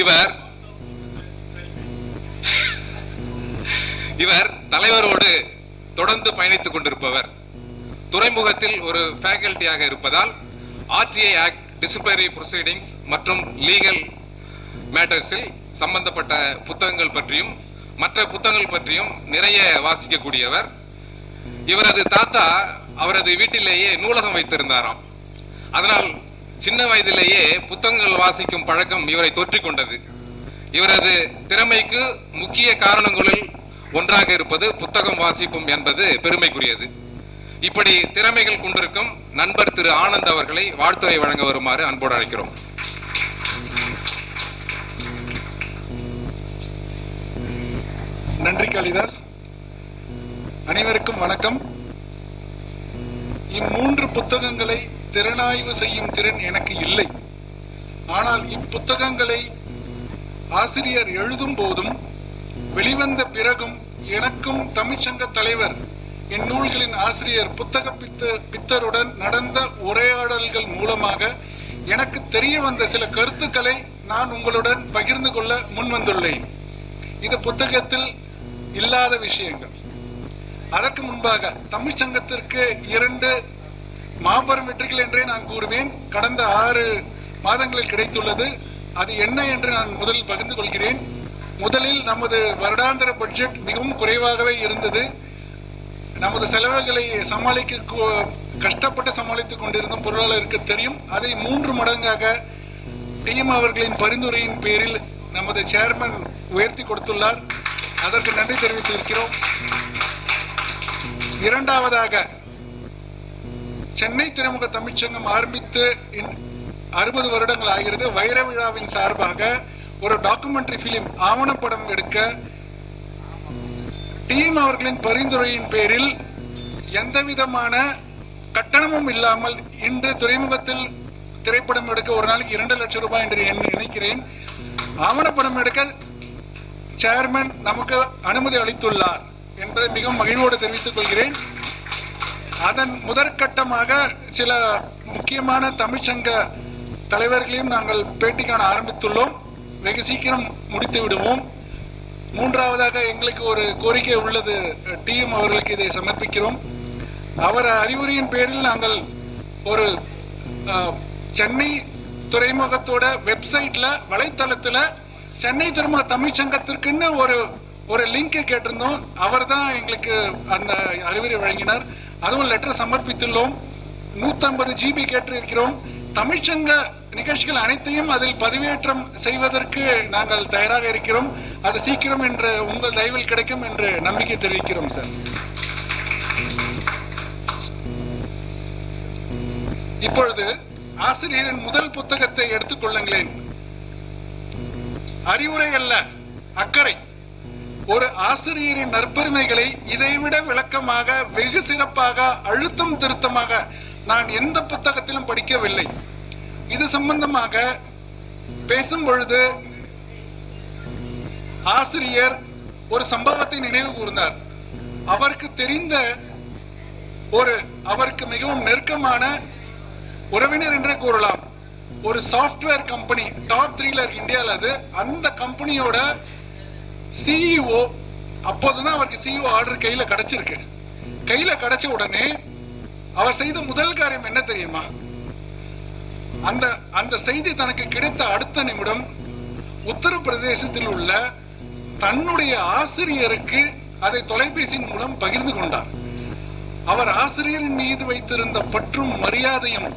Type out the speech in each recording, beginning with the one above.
இவர் இவர் தலைவரோடு தொடர்ந்து பயணித்துக் கொண்டிருப்பவர். துறைமுகத்தில் ஒரு ஃபேக்கல்டியாக இருப்பதால் ஆர்டிஐ ஆக்ட் டிசிப்ளினரி ப்ரொசீடிங்ஸ் மற்றும் லீகல் மேட்டர்ஸில் சம்பந்தப்பட்ட புத்தகங்கள் பற்றியும் மற்ற புத்தகங்கள் பற்றியும் நிறைய வாசிக்கக்கூடியவர். இவரது தாத்தா அவரது வீட்டிலேயே நூலகம் வைத்திருந்தாராம். அதனால் சின்ன வயதிலேயே புத்தகங்கள் வாசிக்கும் பழக்கம் இவரை தொற்றிக் கொண்டது இவரது திறமைக்கு முக்கிய காரணங்களில் ஒன்றாக இருப்பது புத்தகம் வாசிப்பும் என்பது பெருமைக்குரியது. இப்படி திறமைகள் கொண்டிருக்கும் நண்பர் திரு ஆனந்த் அவர்களை வாழ்த்துறை வழங்க வருமாறு அன்போடு அழைக்கிறோம். நன்றி காளிதாஸ். அனைவருக்கும் வணக்கம். இம்மூன்று புத்தகங்களை திறனாய்வு செய்யும் திறன் எனக்கு இல்லை. ஆனால் இப்புத்தகங்களை ஆசிரியர் எழுதும் போதும் வெளிவந்த பிறகும் எனக்கும் தமிழ்ச்சங்க தலைவர் என் நூல்களின் ஆசிரியர் புத்தக பித்த பித்தருடன் நடந்த உரையாடல்கள் மூலமாக எனக்கு தெரிய வந்த சில கருத்துக்களை நான் உங்களுடன் பகிர்ந்து கொள்ள முன்வந்துள்ளேன் இது புத்தகத்தில் இல்லாத விஷயங்கள். அதற்கு முன்பாக தமிழ்ச்சங்கத்திற்கு இரண்டு மாபெரும் வெற்றிகள் என்றே நான் கூறுவேன். கடந்த ஆறு மாதங்களில் கிடைத்துள்ளது. அது என்ன என்று நான் முதலில் பகிர்ந்து கொள்கிறேன். முதலில் நமது வருடாந்திர பட்ஜெட் மிகவும் குறைவாகவே இருந்தது. நமது செலவுகளை சமாளிக்க கஷ்டப்பட்டு சமாளித்துக் கொண்டிருந்த பொருளாளருக்கு தெரியும். அதை மூன்று மடங்காக டிஎம் அவர்களின் பரிந்துரையின் பேரில் நமது சேர்மன் உயர்த்தி கொடுத்துள்ளார். அதற்கு நன்றி தெரிவித்திருக்கிறோம் இரண்டாவதாக சென்னை துறைமுக தமிழ்ச்சங்கம் ஆரம்பித்து அறுபது வருடங்கள் ஆகிறது. வைர விழாவின் சார்பாக ஒரு டாக்குமெண்ட்ரி பிலிம் ஆவணப்படம் எடுக்க டீம் அவர்களின் பரிந்துரையின் பேரில் எந்த விதமான கட்டணமும் இல்லாமல் இன்று துறைமுகத்தில் திரைப்படம் எடுக்க ஒரு நாளைக்கு இரண்டு லட்சம் ரூபாய் என்று நினைக்கிறேன். ஆவணப்படம் எடுக்க சேர்மன் நமக்கு அனுமதி அளித்துள்ளார் என்பதை மிகவும் மகிழ்வோடு தெரிவித்துக் கொள்கிறேன். அதன் முதற்கட்டமாக சில முக்கியமான தமிழ்ச்சங்க தலைவர்களையும் நாங்கள் பேட்டி காண ஆரம்பித்துள்ளோம். வெகு சீக்கிரம் முடித்து விடுவோம். மூன்றாவதாக எங்களுக்கு ஒரு கோரிக்கை உள்ளது. டிஎம் அவர்களுக்கு இதை சமர்ப்பிக்கிறோம். அவர் அறிவுரையின் பேரில் நாங்கள் ஒரு சென்னை துறைமுகத்தோட வெப்சைட்ல வலைத்தளத்துல சென்னை துறைமுக தமிழ்ச்சங்கத்திற்குன்னு ஒரு ஒரு லிங்கை கேட்டிருந்தோம். அவர் தான் எங்களுக்கு அந்த அறிவுரை வழங்கினார். அதுவும் லெட்டர் சமர்ப்பித்துள்ளோம். 150 ஜிபி கேட்டிருக்கிறோம். தமிழ்ச்சங்க நிகழ்ச்சிகள் அனைத்தையும் அதில் பதிவேற்றம் செய்வதற்கு நாங்கள் தயாராக இருக்கிறோம். அது சீக்கிரம் என்று உங்கள் தயவில் கிடைக்கும் என்று நம்பிக்கை தெரிவிக்கிறோம் சார் இப்பொழுது ஆசிரியரின் முதல் புத்தகத்தை எடுத்துக் கொள்ளுங்களேன். அறிவுரை அல்ல அக்கறை. ஒரு ஆசிரியரின் நற்பெருமைகளை இதைவிட விளக்கமாக வெகு சிறப்பாக அழுத்தம் திருத்தமாக நான் எந்த புத்தகத்திலும் படிக்கவில்லை. இது சம்பந்தமாக பேசும் பொழுது ஆசிரியர் ஒரு சம்பவத்தை நினைவு கூர்ந்தார். அவருக்கு தெரிந்த ஒரு அவருக்கு மிகவும் நெருக்கமான உறவினர் என்றே கூறலாம். ஒரு சாஃப்ட்வேர் கம்பெனி டாப் த்ரீல இருக்கு இந்தியாவில் அது. அந்த கம்பெனியோட சிஇஓ அப்போதுதான் அவருக்கு சிஇஓ ஆர்டர் கையில கிடைச்சிருக்கு. கையில கிடைச்ச உடனே அவர் செய்த முதல் காரியம் என்ன தெரியுமா? அந்த அந்த செய்தி தனக்கு கிடைத்த அடுத்த நிமிடம் உத்தரப்பிரதேசத்தில் உள்ள தன்னுடைய ஆசிரியருக்கு அதை தொலைபேசியின் மூலம் பகிர்ந்து கொண்டார். அவர் ஆசிரியரின் மீது வைத்திருந்த பற்றும் மரியாதையும்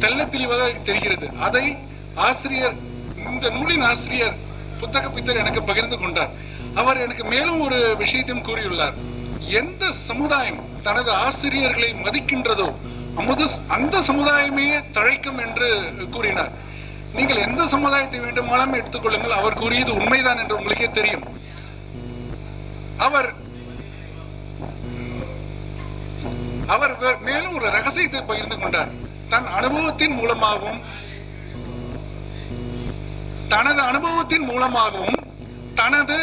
தெள்ள தெளிவாக தெரிகிறது. அதை ஆசிரியர் இந்த நூலின் ஆசிரியர் புத்தக பித்தர் எனக்கு பகிர்ந்து கொண்டார். அவர் எனக்கு மேலும் ஒரு விஷயத்தையும் கூறியுள்ளார். எந்த சமுதாயம் தனது ஆசிரியர்களை மதிக்கின்றதோ அமுது அந்த சமுதாயமே தழைக்கும் என்று கூறினார். நீங்கள் எந்த சமுதாயத்தை வேண்டுமானாலும் எடுத்துக்கொள்ளுங்கள் அவர் கூறியது உண்மைதான் என்று உங்களுக்கே தெரியும். அவர் அவர் மேலும் ஒரு ரகசியத்தை பகிர்ந்து கொண்டார். தன் அனுபவத்தின் மூலமாகவும் தனது அனுபவத்தின் மூலமாகவும் தனது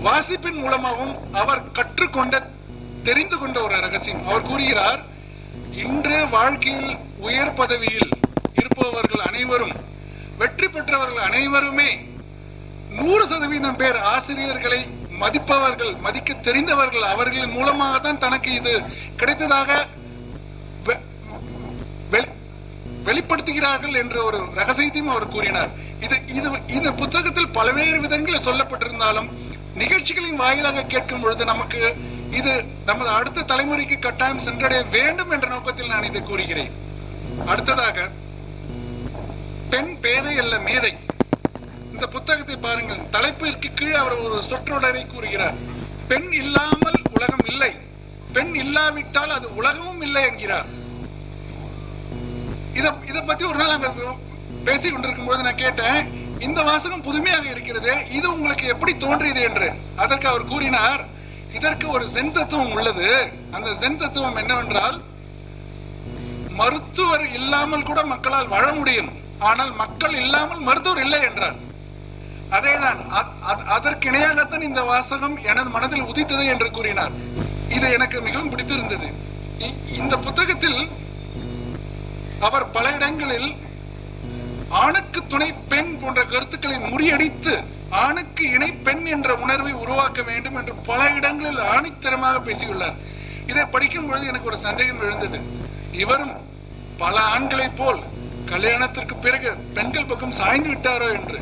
வாசிப்பின் மூலமாகவும் அவர் கற்றுக்கொண்ட தெரிந்து கொண்ட ஒரு ரகசியம். அவர் கூறுகிறார் இன்று வாழ்க்கையில் உயர் பதவியில் இருப்பவர்கள் அனைவரும் வெற்றி பெற்றவர்கள் அனைவருமே நூறு சதவீதம் பேர் ஆசிரியர்களை மதிப்பவர்கள் மதிக்க தெரிந்தவர்கள் அவர்களின் மூலமாகத்தான் தனக்கு இது கிடைத்ததாக வெ- வெளிப்படுத்துகிறார்கள் என்ற ஒரு ரகசியத்தையும் அவர் கூறினார். இது இது இந்த புத்தகத்தில் பல்வேறு விதங்களில் சொல்லப்பட்டிருந்தாலும் நிகழ்ச்சிகளின் வாயிலாக கேட்கும் பொழுது நமக்கு இது நமது அடுத்த தலைமுறைக்கு கட்டாயம் சென்றடைய வேண்டும் என்ற நோக்கத்தில் நான் இதை கூறுகிறேன். அடுத்ததாக பெண் பேதை அல்ல மேதை. இந்த புத்தகத்தை பாருங்கள். தலைப்பிற்கு கீழே அவர் ஒரு சொற்றொடரை கூறுகிறார். பெண் இல்லாமல் உலகம் இல்லை. பெண் இல்லாவிட்டால் அது உலகமும் இல்லை என்கிறார். இத இத பத்தி ஒரு நாள் அங்க பேசி கொண்டிருக்கும் போது நான் கேட்டேன் இந்த வாசகம் புதுமையாக இருக்கிறது இது உங்களுக்கு எப்படி தோன்றியது என்று. அதற்கு அவர் கூறினார் இதற்கு ஒரு சென் தத்துவம் உள்ளது. அந்த சென் தத்துவம் என்னவென்றால் மருத்துவர் இல்லாமல் கூட மக்களால் வாழ முடியும் ஆனால் மக்கள் இல்லாமல் மருத்துவர் இல்லை என்றார். அதேதான் அதற்கு இணையாகத்தான் இந்த வாசகம் எனது மனதில் உதித்தது என்று கூறினார். இது எனக்கு மிகவும் பிடித்திருந்தது. இந்த புத்தகத்தில் அவர் பல இடங்களில் ஆணுக்கு துணை பெண் போன்ற கருத்துக்களை முறியடித்து ஆணுக்கு இணை பெண் என்ற உணர்வை உருவாக்க வேண்டும் என்று பல இடங்களில் ஆணித்தரமாக பேசியுள்ளார். இதை படிக்கும் பொழுது எனக்கு ஒரு சந்தேகம் எழுந்தது. இவரும் பல ஆண்களைப் போல் கல்யாணத்திற்கு பிறகு பெண்கள் பக்கம் சாய்ந்து விட்டாரோ என்று.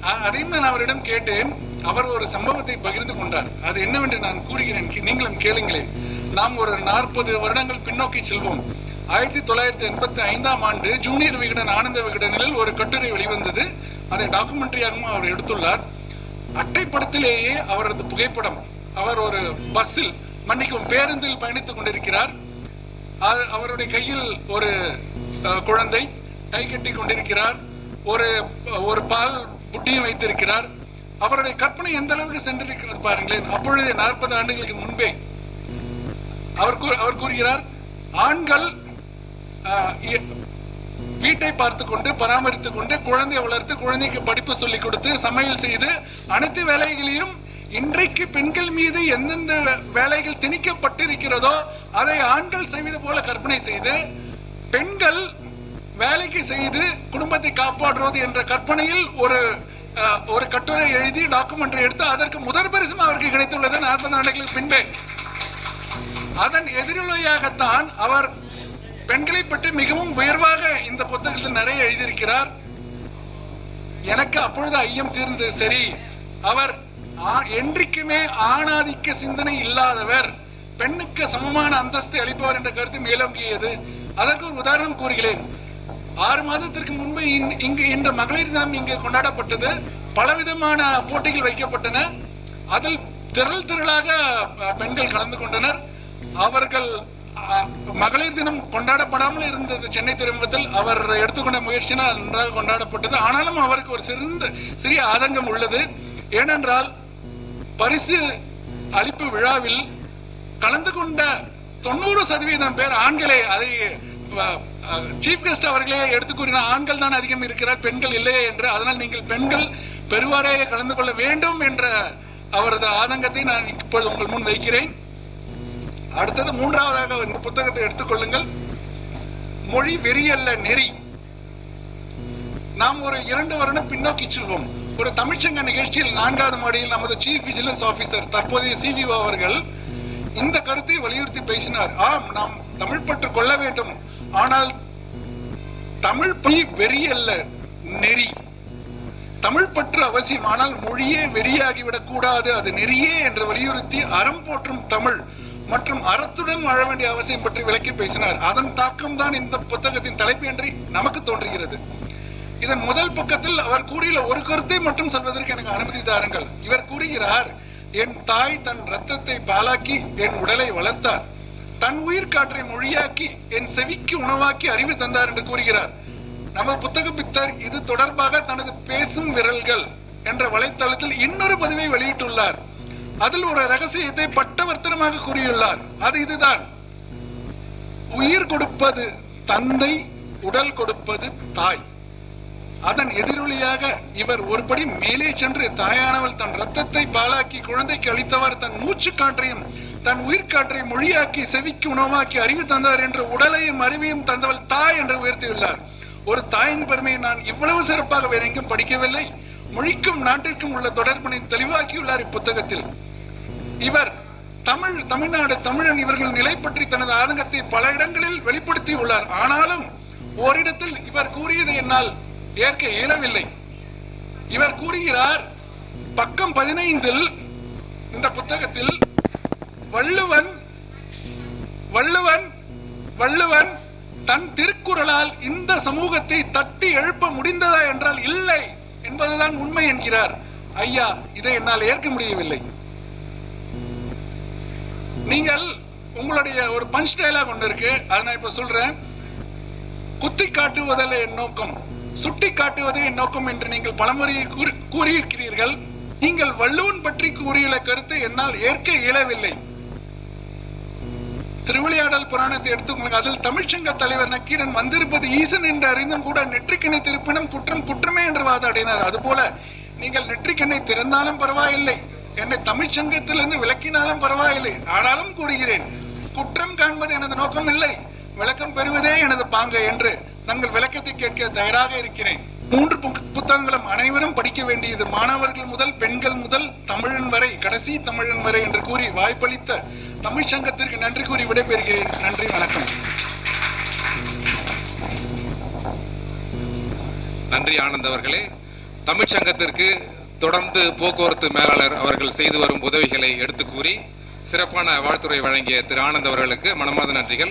அதையும் நான் அவரிடம் கேட்டேன். அவர் ஒரு சம்பவத்தை பகிர்ந்து கொண்டார். அது என்னவென்று நான் கூறுகிறேன். நீங்களும் கேளுங்களேன். நாம் ஒரு நாற்பது வருடங்கள் பின்னோக்கி செல்வோம். ஆயிரத்தி தொள்ளாயிரத்தி எண்பத்தி ஐந்தாம் ஆண்டு ஜூனியர் விகடன் ஆனந்த விகடனில் ஒரு கட்டுரை வெளிவந்தது. அதை டாக்குமெண்ட்ரியாகவும் அவர் எடுத்துள்ளார். அட்டைப்படத்திலேயே அவரது புகைப்படம். அவர் ஒரு பஸ்ஸில் மன்னிக்கும் பேருந்தில் பயணித்துக் கொண்டிருக்கிறார். அவருடைய கையில் ஒரு குழந்தை கை கட்டி கொண்டிருக்கிறார். ஒரு ஒரு பால் புட்டியும் வைத்திருக்கிறார். அவருடைய கற்பனை எந்த அளவுக்கு சென்றிருக்கிறது பாருங்களேன். அப்பொழுது நாற்பது ஆண்டுகளுக்கு முன்பே அவர் அவர் கூறுகிறார் ஆண்கள் வீட்டை பார்த்து கொண்டு பராமரித்துக் கொண்டு குழந்தையை வளர்த்து குழந்தைக்கு படிப்பு சொல்லிக் கொடுத்து சமையல் செய்து அனைத்து வேலைகளையும் இன்றைக்கு பெண்கள் மீது எந்தெந்த வேலைகள் திணிக்கப்பட்டிருக்கிறதோ அதை ஆண்கள் செய்வது போல கற்பனை செய்து பெண்கள் வேலைக்கு செய்து குடும்பத்தை காப்பாற்றுவது என்ற கற்பனையில் ஒரு அஹ், ஒரு கட்டுரை எழுதி டாக்குமெண்ட்ரி எடுத்து அதற்கு முதற் பரிசும் அவருக்கு கிடைத்துள்ளது. நாற்பது ஆண்டுகளுக்கு பின்பே அதன் எதிரொலியாகத்தான் அவர் பெண்களை பற்றி மிகவும் உயர்வாக இந்த புத்தகத்தில் நிறைய எழுதியிருக்கிறார். எனக்கு அப்பொழுது ஐயம் தீர்ந்தது சரி. அவர் என்றைக்குமே ஆணாதிக்க சிந்தனை இல்லாதவர் பெண்ணுக்கு சமமான அந்தஸ்தை அளிப்பவர் என்ற கருத்து மேலோங்கியது. அதற்கு ஒரு உதாரணம் கூறுகிறேன். ஆறு மாதத்திற்கு முன்பு இங்கு இன்று மகளிர் தினம் இங்கு கொண்டாடப்பட்டது. பலவிதமான போட்டிகள் வைக்கப்பட்டன. அதில் திரள் திரளாக பெண்கள் கலந்து கொண்டனர். அவர்கள் மகளிர் தினம் கொண்டாடப்படாமல் இருந்தது. சென்னை துறைமுகத்தில் அவர் எடுத்துக்கொண்ட முயற்சினால் நன்றாக கொண்டாடப்பட்டது. ஆனாலும் அவருக்கு ஒரு சிறந்த சிறிய ஆதங்கம் உள்ளது. ஏனென்றால் பரிசு அளிப்பு விழாவில் கலந்து கொண்ட தொண்ணூறு சதவீதம் பேர் ஆண்களே அதை சீஃப் கெஸ்ட் அவர்களே எடுத்து கூறினார் ஆண்கள் தான் அதிகம் இருக்கிறார் பெண்கள் இல்லையே என்று. அதனால் நீங்கள் பெண்கள் பெருவாரையே கலந்து கொள்ள வேண்டும் என்ற அவரது ஆதங்கத்தை நான் இப்பொழுது உங்கள் முன் வைக்கிறேன். அடுத்தது மூன்றாவதாக இந்த புத்தகத்தை எடுத்துக்கொள்ளுங்கள் மொழி வெறியல்ல நெறி. நாம் ஒரு இரண்டு வருடம் பின்னோக்கி செல்வோம். ஒரு தமிழ்ச்சங்க நிகழ்ச்சியில் நான்காவது மாடியில் நமது சீஃப் விஜிலன்ஸ் ஆபீசர் தற்போதைய சிவிஓ அவர்கள் இந்த கருத்தை வலியுறுத்தி பேசினார். ஆம் நாம் தமிழ் பற்று கொள்ள வேண்டும். ஆனால் தமிழ் பணி வெறி அல்ல நெறி. தமிழ் பற்று அவசியம் ஆனால் மொழியே வெறியாகிவிடக் கூடாது அது நெறியே என்று வலியுறுத்தி அறம் போற்றும் தமிழ். மற்றும் அறத்துடன் வாழ வேண்டிய அவசியம் பற்றி விளக்கி பேசினார். அதன் தாக்கம் தான் இந்த புத்தகத்தின் தலைப்பு என்று நமக்கு தோன்றுகிறது. இதன் முதல் பக்கத்தில் அவர் கூறியுள்ள ஒரு கருத்தை மட்டும் சொல்வதற்கு எனக்கு அனுமதி தாருங்கள். இவர் கூறுகிறார் என் தாய் தன் ரத்தத்தை பாலாக்கி என் உடலை வளர்த்தார். தன் உயிர் காற்றை மொழியாக்கி என் செவிக்கு உணவாக்கி அறிவு தந்தார் என்று கூறுகிறார். நம்ம புத்தக பித்தர் இது தொடர்பாக தனது பேசும் விரல்கள் என்ற வலைத்தளத்தில் இன்னொரு பதிவை வெளியிட்டுள்ளார். அதில் ஒரு ரகசியத்தை பட்டவர்த்தனமாக கூறியுள்ளார். அது இதுதான். உயிர் கொடுப்பது தந்தை உடல் கொடுப்பது தாய். அதன் எதிரொலியாக இவர் ஒருபடி மேலே சென்று தாயானவள் தன் ரத்தத்தை பாலாக்கி குழந்தைக்கு அளித்தவர் தன் மூச்சு காற்றையும் தன் உயிர்காற்றை மொழியாக்கி செவிக்கு உணவாக்கி அறிவு தந்தார் என்று உடலையும் அறிவையும் தந்தவள் தாய் என்று உயர்த்தியுள்ளார். ஒரு தாயின் பெருமையை நான் இவ்வளவு சிறப்பாக வேற எங்கும் படிக்கவில்லை. மொழிக்கும் நாட்டிற்கும் உள்ள தொடர்பினை தெளிவாக்கியுள்ளார் இப்புத்தகத்தில். இவர் தமிழ் தமிழ்நாடு தமிழன் இவர்கள் நிலை பற்றி தனது ஆதங்கத்தை பல இடங்களில் வெளிப்படுத்தி உள்ளார் ஆனாலும் ஓரிடத்தில் இவர் கூறியதை என்னால் ஏற்க இயலவில்லை. இவர் கூறுகிறார் பக்கம் பதினைந்தில் இந்த புத்தகத்தில் வள்ளுவன் வள்ளுவன் வள்ளுவன் தன் திருக்குறளால் இந்த சமூகத்தை தட்டி எழுப்ப முடிந்ததா என்றால் இல்லை. என்பதுதான் உண்மை என்கிறார். ஐயா இதை என்னால் ஏற்க முடியவில்லை. நீங்கள் உங்களுடைய ஒரு பஞ்ச் டைலாக் ஒன்று இருக்கு. அதை நான் இப்ப சொல்றேன். குத்தி காட்டுவதில் என் நோக்கம். சுட்டி காட்டுவதே என் நோக்கம் என்று நீங்கள் பலமுறை கூறி- கூறியிருக்கிறீர்கள். நீங்கள் வள்ளுவன் பற்றி கூறியுள்ள கருத்தை என்னால் ஏற்க இயலவில்லை. திருவிளையாடல் புராணத்தை எடுத்துக்கொள்ளுங்க அதில் தமிழ்ச்சங்க தலைவர் நக்கீரன் வந்திருப்பது ஈசன் என்று அறிந்தும் கூட நெற்றிக்கண்ணை திருப்பினும் குற்றம் குற்றமே என்று வாதாடினார். அதுபோல நீங்கள் நெற்றிக்கண்ணை திறந்தாலும் பரவாயில்லை என்னை தமிழ்ச்சங்கத்திலிருந்து விளக்கினாலும் பரவாயில்லை ஆனாலும் கூறுகிறேன். குற்றம் காண்பது எனது நோக்கம் இல்லை விளக்கம் பெறுவதே எனது பாங்கு என்று தங்கள் விளக்கத்தை கேட்க தயாராக இருக்கிறேன். மூன்று புத்தகங்களும் அனைவரும் படிக்க வேண்டியது மாணவர்கள் முதல் பெண்கள் முதல் தமிழன் வரை கடைசி தமிழன் வரை என்று கூறி வாய்ப்பளித்த தமிழ் சங்கத்திற்கு நன்றி கூறி விடைபெறுகிறேன். நன்றி வணக்கம். நன்றி ஆனந்த் அவர்களே. தமிழ்ச் சங்கத்திற்கு தொடர்ந்து போக்குவரத்து மேலாளர் அவர்கள் செய்து வரும் உதவிகளை எடுத்து கூறி சிறப்பான வாழ்த்துறை வழங்கிய திரு ஆனந்த் அவர்களுக்கு மனமார்ந்த நன்றிகள்.